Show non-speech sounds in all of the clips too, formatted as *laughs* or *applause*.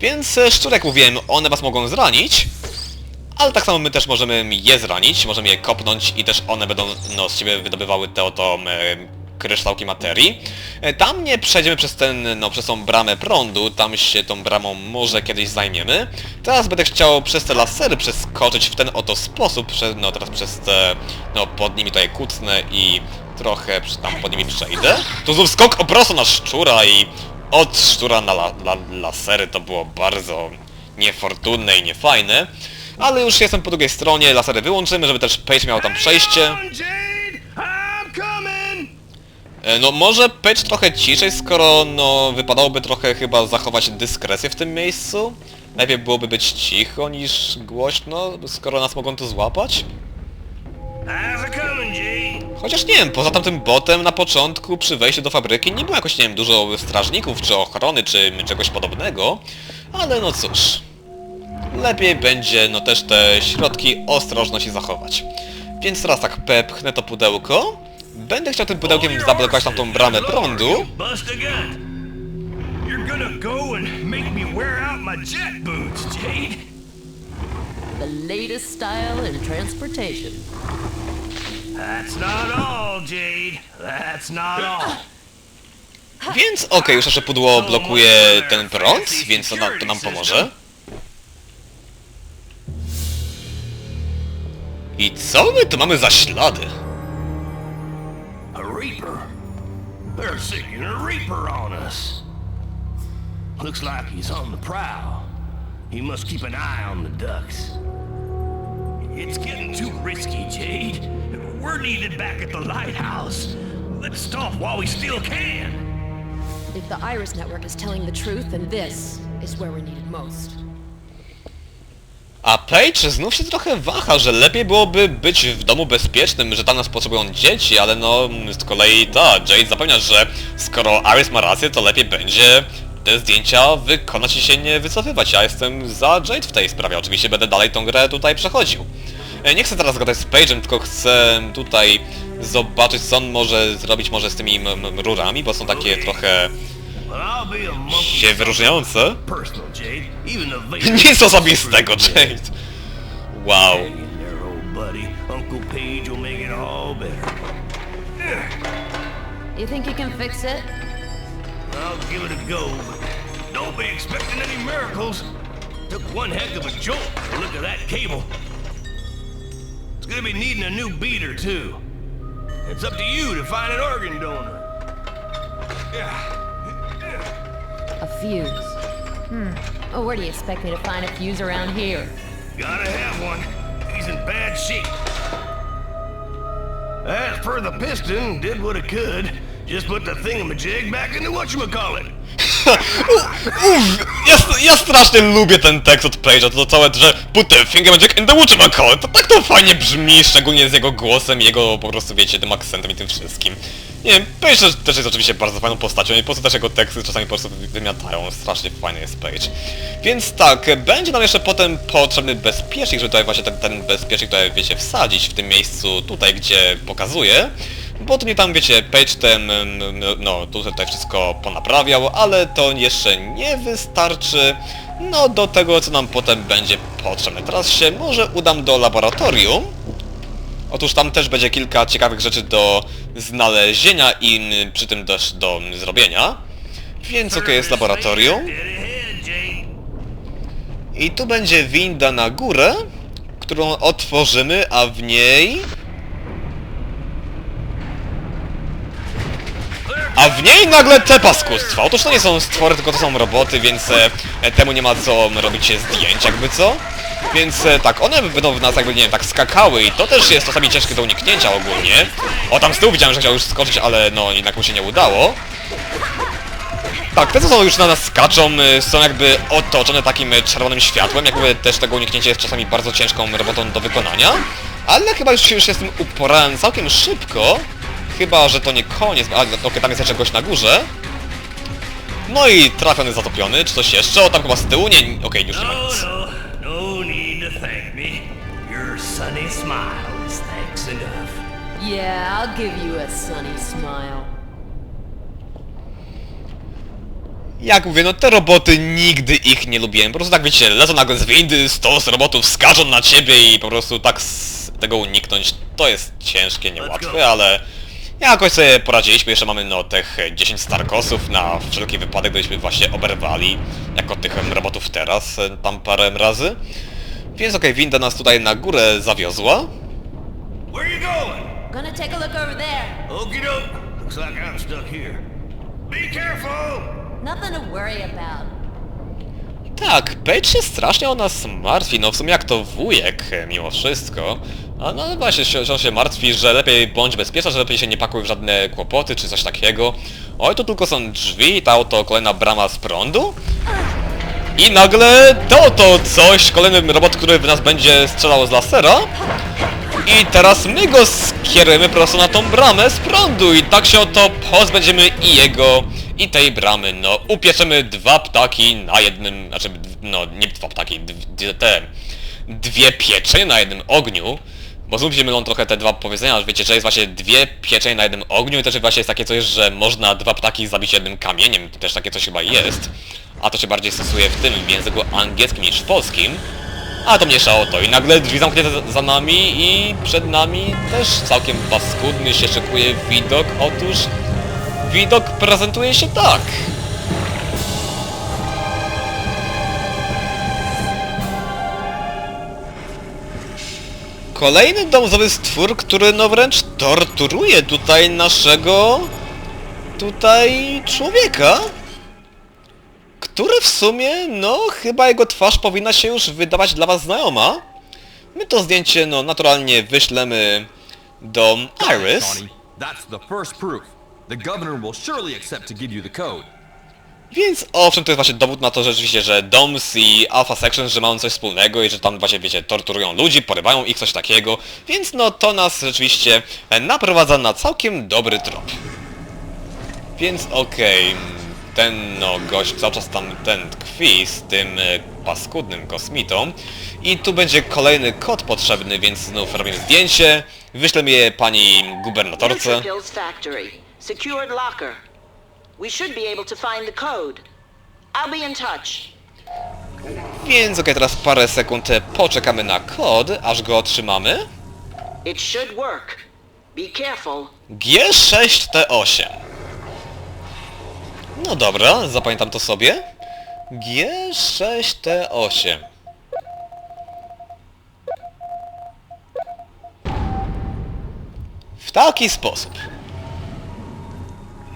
Więc e, szczur, jak mówiłem, one was mogą zranić, ale tak samo my też możemy je zranić, możemy je kopnąć i też one będą no, z siebie wydobywały te oto e, kryształki materii. E, Tam nie przejdziemy przez ten, no przez tą bramę prądu, tam się tą bramą może kiedyś zajmiemy. Teraz będę chciał przez te lasery przeskoczyć w ten oto sposób, prze, no teraz przez te, no pod nimi tutaj kucnę i trochę tam pod nimi przejdę. Tu znów skok oprosto na szczura i od szczura na la, la, lasery to było bardzo niefortunne i niefajne. Ale już jestem po drugiej stronie, lasery wyłączymy, żeby też Page miał tam przejście. E, No może Page trochę ciszej, skoro no wypadałoby trochę chyba zachować dyskrecję w tym miejscu. Lepiej byłoby być cicho niż głośno, skoro nas mogą tu złapać. Chociaż nie wiem, poza tamtym botem na początku przy wejściu do fabryki nie było jakoś, nie wiem, dużo strażników, czy ochrony, czy czegoś podobnego. Ale no cóż. Lepiej będzie no też te środki ostrożności zachować. Więc teraz tak, pepchnę to pudełko. Będę chciał tym pudełkiem zablokować tam tą bramę prądu. You're gonna go and make me wear out my jet boots, Jade. The latest style in transportation. That's not all, Jade. That's not all. Więc okej, już nasze pudło blokuje ten prąd, więc to, na, to nam pomoże. I co my tu mamy za ślady? A Reaper. They're sicking a Reaper on us. Looks like he's on the prowl. He must keep an eye on the ducks. It's getting too risky, Jade. We're needed back at the lighthouse. Let's stop while we still can. If the Iris Network is telling the truth, then this is where we're needed most. A Paige znów się trochę waha, że lepiej byłoby być w domu bezpiecznym, że tam nas potrzebują dzieci, ale no z kolei ta, Jade zapewnia, że skoro Iris ma rację, to lepiej będzie te zdjęcia wykonać i się nie wycofywać. Ja jestem za Jade w tej sprawie, oczywiście będę dalej tą grę tutaj przechodził. E, Nie chcę teraz gadać z Page'em, tylko chcę tutaj zobaczyć co on może zrobić może z tymi rurami, bo są takie trochę się wyróżniające. Nic osobistego, Jade. Wow. You think you can fix it? I'll give it a go, but don't be expecting any miracles. Took one heck of a jolt to look at that cable. It's gonna be needing a new beater, too. It's up to you to find an organ donor. A fuse. Hmm. Oh, where do you expect me to find a fuse around here? Gotta have one. He's in bad shape. As for the piston, did what it could. Just put the thingamajig back into whatchamacallit. *laughs* Uff, ja, ja strasznie lubię ten tekst od Page'a, to całe, że put the finger magic in the whatchamacallit, to tak to fajnie brzmi, szczególnie z jego głosem, jego po prostu, wiecie, tym akcentem i tym wszystkim. Nie wiem, Page też, jest oczywiście bardzo fajną postacią i po prostu też jego teksty czasami po prostu wy- wymiatają, strasznie fajny jest Page. Więc tak, będzie nam jeszcze potem potrzebny bezpiecznik, żeby tutaj właśnie ten, ten bezpiecznik tutaj, wiecie, wsadzić w tym miejscu tutaj, gdzie pokazuje. Bo to nie tam, wiecie, Page ten, no, tutaj wszystko ponaprawiał, ale to jeszcze nie wystarczy, no, do tego, co nam potem będzie potrzebne. Teraz się może udam do laboratorium. Otóż tam też będzie kilka ciekawych rzeczy do znalezienia i przy tym też do zrobienia. Więc okej, jest laboratorium. I tu będzie winda na górę, którą otworzymy, a w niej... A w niej nagle te paskustwa. Otóż to nie są stwory, tylko to są roboty, więc e, e, temu nie ma co robić zdjęć, jakby co. Więc e, tak, one będą w nas jakby, nie wiem, tak skakały i to też jest czasami ciężkie do uniknięcia ogólnie. O, tam z tyłu widziałem, że chciał już skoczyć, ale no, jednak mu się nie udało. Tak, te co są już na nas skaczą, są jakby otoczone takim czerwonym światłem, jakby też tego uniknięcie jest czasami bardzo ciężką robotą do wykonania. Ale chyba już się z tym uporałem całkiem szybko. Chyba, że to nie koniec, ale okej, tam jest jeszcze gość na górze. No i trafiony, zatopiony, czy coś jeszcze? O, tam chyba z tyłu? Nie, okej, już nie ma No, nic. no, no. Yeah, I'll give you a sunny smile. Jak mówię, no te roboty nigdy ich nie lubiłem. Po prostu tak wiecie, lecą nagle z windy, stos robotów skaczą na ciebie i po prostu tak z tego uniknąć. To jest ciężkie, niełatwe, ale jakoś sobie poradziliśmy. Jeszcze mamy no tych 10 Starkosów na wszelki wypadek, gdybyśmy właśnie oberwali jako tych em, robotów teraz, tam parę razy. Więc okej, winda nas tutaj na górę zawiozła. Where you going? Gonna take a look over there. Okie doke. Looks like I'm stuck here. Be careful! Nothing to worry about. Tak, Paige się strasznie o nas martwi, no w sumie jak to wujek e, mimo wszystko. A no właśnie, on się martwi, że lepiej bądź bezpieczna, że lepiej się nie pakuj w żadne kłopoty czy coś takiego. Oj, to tylko są drzwi, ta oto kolejna brama z prądu. I nagle to oto coś, kolejny robot, który w nas będzie strzelał z lasera. I teraz my go skierujemy prosto na tą bramę z prądu i tak się oto pozbędziemy i jego, i tej bramy. No, upieczemy dwa ptaki na jednym, znaczy, no, nie dwa ptaki, te dwie pieczenie na jednym ogniu. Bo znów się mylą trochę te dwa powiedzenia, że wiecie, że jest właśnie dwie pieczenie na jednym ogniu i też właśnie jest takie coś, że można dwa ptaki zabić jednym kamieniem, też takie coś chyba jest. A to się bardziej stosuje w tym w języku angielskim niż w polskim. A to mniejsza o to i nagle drzwi zamknięte za- za nami i przed nami też całkiem paskudny się szykuje widok. Otóż widok prezentuje się tak. Kolejny domowy stwór, który no wręcz torturuje tutaj naszego tutaj człowieka który w sumie, no, chyba jego twarz powinna się już wydawać dla was znajoma. My to zdjęcie, no, naturalnie wyślemy do Iris. That's the first proof. The governor will surely accept to give you the code. Więc owszem, to jest właśnie dowód na to, że rzeczywiście, że DOMS i Alpha Section, że mają coś wspólnego i że tam właśnie, wiecie, torturują ludzi, porywają ich, coś takiego. Więc no, to nas rzeczywiście e, naprowadza na całkiem dobry trop. Więc okej, ten no gość cały czas tam ten tkwi z tym e, paskudnym kosmitą. I tu będzie kolejny kod potrzebny, więc znów robimy zdjęcie, wyślemy je pani gubernatorce. We should be able to find the code. I'll be in touch. Więc okej, teraz parę sekund e, poczekamy na kod, aż go otrzymamy. It should work. Be careful. G6T8. No dobra, zapamiętam to sobie. G6T8. W taki sposób.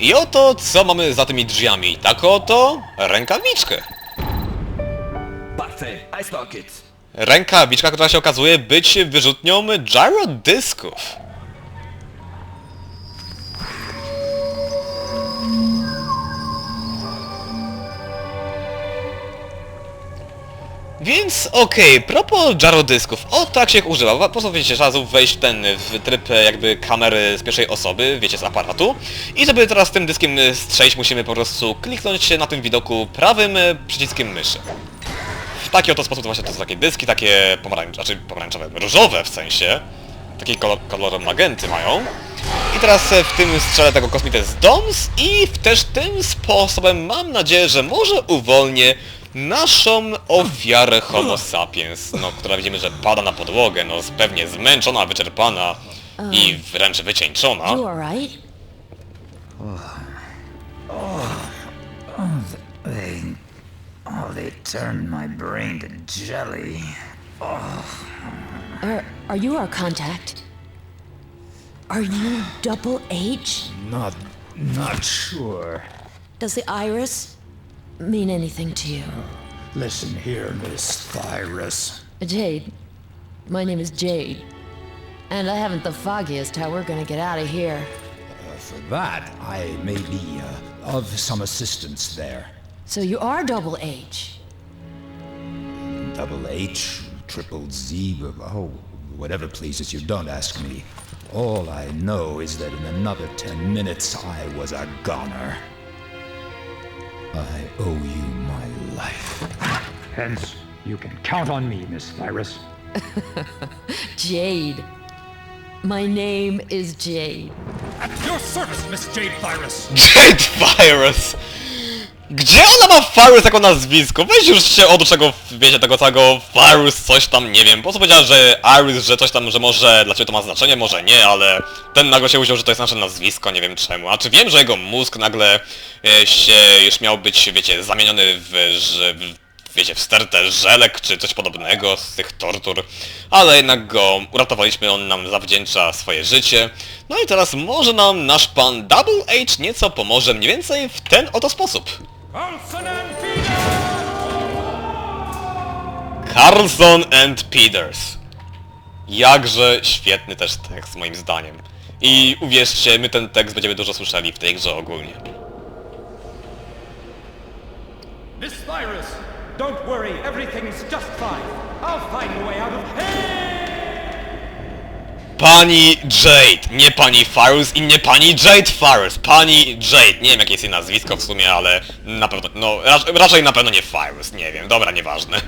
I oto co mamy za tymi drzwiami. Tak oto rękawiczkę. Rękawiczka, która się okazuje być wyrzutnią gyrodysków. Więc okej, propos gyrodysków, o tak się ich używa, po prostu wiecie, trzeba wejść w ten, w tryb e, jakby kamery z pierwszej osoby, wiecie, z aparatu i żeby teraz tym dyskiem e, strzelić musimy po prostu kliknąć na tym widoku prawym e, przyciskiem myszy. W taki oto sposób to właśnie to są takie dyski, takie pomarańczowe, znaczy pomarańczowe, różowe w sensie. Takie kolor, kolor magenty mają. I teraz w tym strzele tego kosmitę z DOMS i w też tym sposobem mam nadzieję, że może uwolnię naszą ofiarę homo sapiens, no, która widzimy, że pada na podłogę, no pewnie zmęczona, wyczerpana i wręcz wycieńczona. You alright? They... Oh, they turned my brain to jelly. Are, are you our contact? Are you Double H? Not... not sure. Does the iris mean anything to you? Listen here, Miss Thyrus. Jade. My name is Jade. And I haven't the foggiest how we're gonna get out of here. For that, I may be uh, of some assistance there. So you are Double H. Double H, triple Z, oh, whatever pleases you, don't ask me. All I know is that in another ten minutes I was a goner. I owe you my life. Hence, you can count on me, Miss Virus. *laughs* Jade. My name is Jade. At your service, Miss Jade Virus. Jade Virus! Gdzie ona ma Farus jako nazwisko? Weź już się od czego, wiecie, tego całego Farus, coś tam, nie wiem. Po co powiedziała, że Iris, że coś tam, że może dla ciebie to ma znaczenie, może nie, ale ten nagle się uznał, że to jest nasze nazwisko, nie wiem czemu. A czy wiem, że jego mózg nagle e, się już miał być, wiecie, zamieniony w, że, w wiecie, w stertę żelek czy coś podobnego z tych tortur, ale jednak go uratowaliśmy, on nam zawdzięcza swoje życie. No i teraz może nam nasz pan Double H nieco pomoże mniej więcej w ten oto sposób. Carlson and Peters. Jakże świetny też tekst moim zdaniem. I uwierzcie, my ten tekst będziemy dużo słyszeli w tej grze ogólnie. Miss Virus, don't worry, everything's just fine. I'll find a way out of Pani Jade, nie pani Farus i nie pani Jade Farus, pani Jade, nie wiem jakie jest jej nazwisko w sumie, ale na pewno, no rac raczej na pewno nie Farus, nie wiem, dobra, nieważne.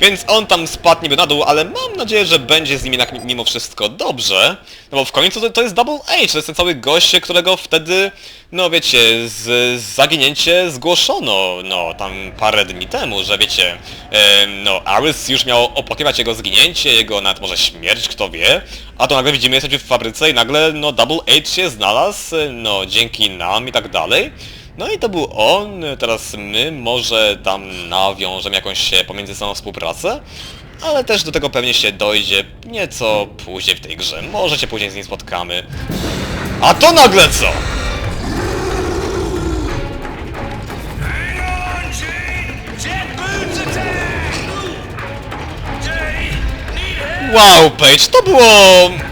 Więc on tam spadł niby na dół, ale mam nadzieję, że będzie z nim jednak mimo wszystko dobrze, no bo w końcu to, to jest Double H, to jest ten cały gość, którego wtedy, no wiecie, z, z zaginięcie zgłoszono, no tam parę dni temu, że wiecie, em, no Aris już miał opłakiwać jego zginięcie, jego nawet może śmierć, kto wie, a to nagle widzimy, jesteśmy w fabryce i nagle, no, Double H się znalazł, no, dzięki nam i tak dalej. No i to był on, teraz my może tam nawiążemy jakąś pomiędzy sobą współpracę, ale też do tego pewnie się dojdzie nieco później w tej grze. Może się później z nim spotkamy. A to nagle co? Wow, Page, to było...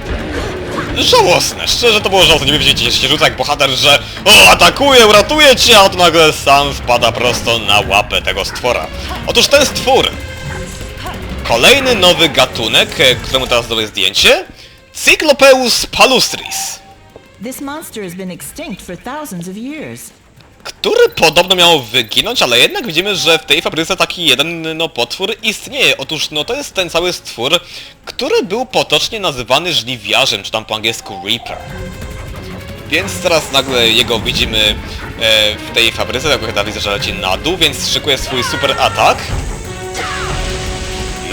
Żałosne, szczerze to było żałosne, nie wiecie, się rzuca jak bohater, że o, atakuje, uratuje cię, a to nagle sam wpada prosto na łapę tego stwora. Otóż ten stwór, kolejny nowy gatunek, e, któremu teraz dodaję zdjęcie, Cyclopeus palustris, This monster has been extinct for thousands of years. Który podobno miał wyginąć, ale jednak widzimy, że w tej fabryce taki jeden, no, potwór istnieje. Otóż, no, to jest ten cały stwór, który był potocznie nazywany żniwiarzem, czy tam po angielsku Reaper. Więc teraz nagle jego widzimy e, w tej fabryce, jak chyba widzę, że leci na dół, więc szykuje swój super atak.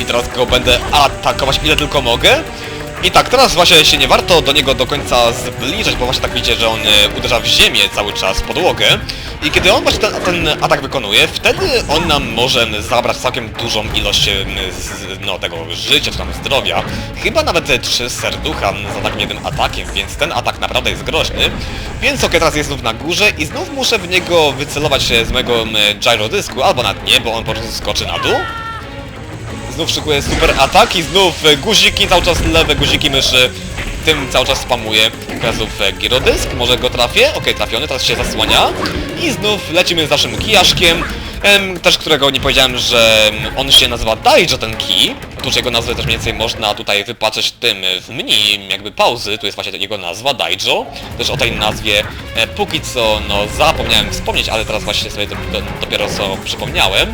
I teraz go będę atakować ile tylko mogę. I tak, teraz właśnie się nie warto do niego do końca zbliżać, bo właśnie tak widzicie, że on e, uderza w ziemię cały czas, podłogę. I kiedy on właśnie ten, ten atak wykonuje, wtedy on nam może zabrać całkiem dużą ilość no, tego życia, czy tam zdrowia. Chyba nawet trzy serducha za takim jednym atakiem, więc ten atak naprawdę jest groźny. Więc okej, teraz jest znów na górze i znów muszę w niego wycelować z mojego gyrodysku, albo nawet nie, bo on po prostu skoczy na dół. Znów szykuje super atak i znów e, guziki, cały czas lewe guziki myszy. Tym cały czas znów e, girodysk, może go trafię. Okej, trafiony, teraz się zasłania. I znów lecimy z naszym kijaszkiem. Em, też którego nie powiedziałem, że on się nazywa Daijo ten kij. Otóż jego nazwę też mniej więcej można tutaj wypatrzeć tym w menu jakby pauzy. Tu jest właśnie jego nazwa Daijo. Też o tej nazwie e, póki co no zapomniałem wspomnieć, ale teraz właśnie sobie do, do, dopiero co przypomniałem.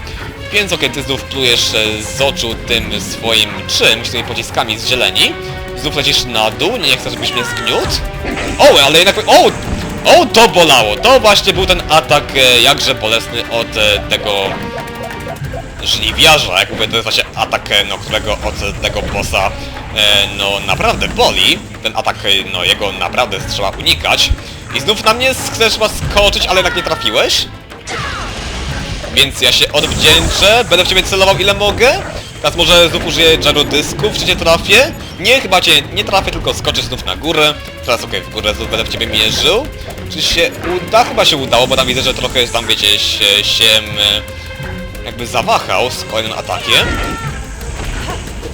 Więc okej, ty znów plujesz e, z oczu tym swoim czymś, tymi pociskami z zieleni. Znów lecisz na dół, nie chcę, żebyś mnie zgniótł. O, ale jednak... O! O, to bolało! To właśnie był ten atak e, jakże bolesny od e, tego żniwiarza, jak mówię, to jest właśnie atak, no, którego od tego bossa, no, naprawdę boli. Ten atak, no, jego naprawdę trzeba unikać. I znów na mnie chcesz chyba skoczyć, ale jednak nie trafiłeś. Więc ja się odwdzięczę, będę w ciebie celował ile mogę. Teraz może znów użyję gyrodysków, czy cię trafię? Nie, chyba cię nie trafię, tylko skoczę znów na górę. Teraz okej, w górę znów będę w ciebie mierzył. Czy się uda? Chyba się udało, bo tam widzę, że trochę tam, wiecie, się, się jakby zawahał z kolejnym atakiem.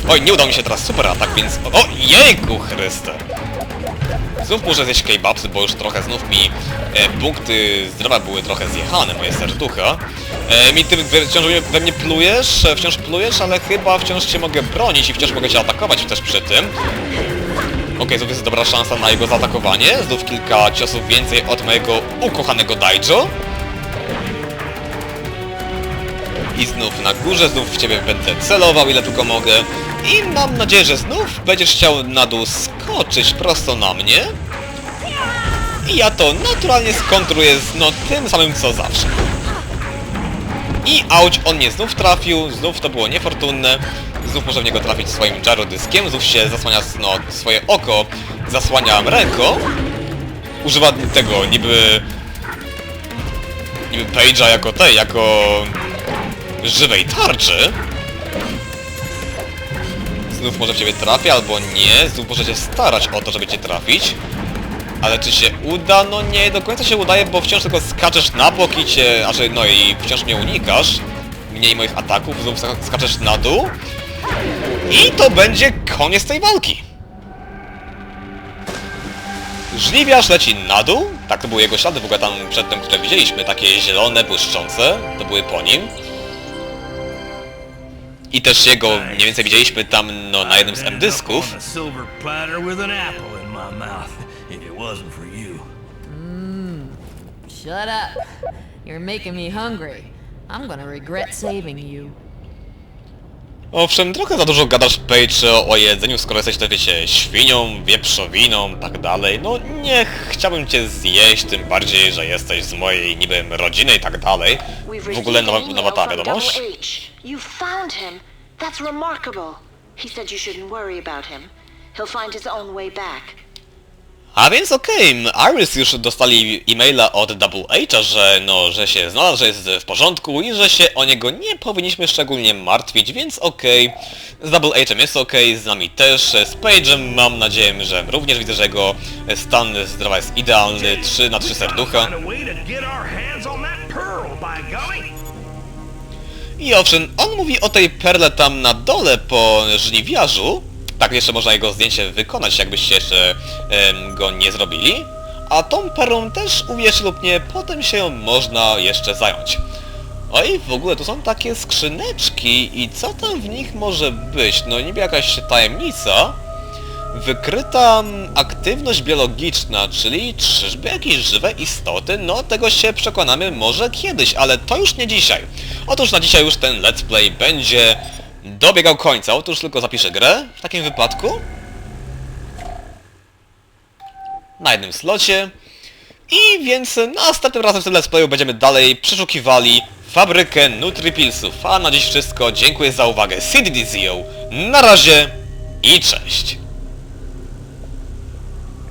Oj, nie udał mi się teraz super atak, więc... O, jejku Chryste! Znów muszę zjeść kebabsy, bo już trochę znów mi e, punkty zdrowia były trochę zjechane, moje serducha. E, mi ty wciąż we- mnie plujesz, e, wciąż plujesz, ale chyba wciąż cię mogę bronić i wciąż mogę cię atakować też przy tym. Okej, znów jest dobra szansa na jego zaatakowanie. Znów kilka ciosów więcej od mojego ukochanego Daijo. I znów na górze, znów w ciebie będę celował ile tylko mogę. I mam nadzieję, że znów będziesz chciał na dół skoczyć prosto na mnie. I ja to naturalnie skontruję z no tym samym co zawsze. I auć, on mnie znów trafił, znów to było niefortunne. Znów może w niego trafić swoim dyskiem, znów się zasłania, no, swoje oko, zasłaniam ręką. Używa tego niby... Niby Page'a jako tej, jako... żywej tarczy. Znów może w ciebie trafi, albo nie. Znów możecie starać o to, żeby cię trafić. Ale czy się uda? No nie do końca się udaje, bo wciąż tylko skaczesz na bok i cię... Znaczy, no i wciąż mnie unikasz. Mniej moich ataków, znów sk- skaczesz na dół. I to będzie koniec tej walki. Żliwiarz leci na dół. Tak, to były jego ślady, w ogóle tam przedtem, które widzieliśmy. Takie zielone, błyszczące. To były po nim. I też jego mniej więcej widzieliśmy tam, no, na jednym z M-dysków. You. Shut up. You're making me hungry. I'm gonna regret saving you. Owszem, trochę za dużo gadasz Page o, jedzeniu, skoro jesteś, to wiecie, świnią, wieprzowiną, tak dalej. No nie chciałbym cię zjeść, tym bardziej, że jesteś z mojej niby rodziny i tak dalej. W ogóle nowa, nowa ta wiadomość. Double H. You found him. That's remarkable. He said you shouldn't worry about him. He'll find his own way back. A więc okej, Iris już dostali e-maila od Double H'a, że no, że się znalazł, że jest w porządku i że się o niego nie powinniśmy szczególnie martwić, więc okej. Z Double H'em jest okej, z nami też, z Page'em mam nadzieję, że również widzę, że jego stan zdrowia jest idealny, 3 na 3 serducha. I owszem, on mówi o tej perle tam na dole po żniwiarzu. Tak, jeszcze można jego zdjęcie wykonać, jakbyście jeszcze go nie zrobili. A tą perłą też, uwierz lub nie, potem się ją można jeszcze zająć. Oj, w ogóle tu są takie skrzyneczki i co tam w nich może być? No niby jakaś tajemnica. Wykryta mm, aktywność biologiczna, czyli czyżby jakieś żywe istoty? No tego się przekonamy może kiedyś, ale to już nie dzisiaj. Otóż na dzisiaj już ten let's play będzie dobiegał końca. Otóż tylko zapiszę grę w takim wypadku. Na jednym slocie. I więc następnym razem w tym let's playu będziemy dalej przeszukiwali fabrykę Nutripilsów. A na dziś wszystko. Dziękuję za uwagę. CDDZO. Na razie i cześć.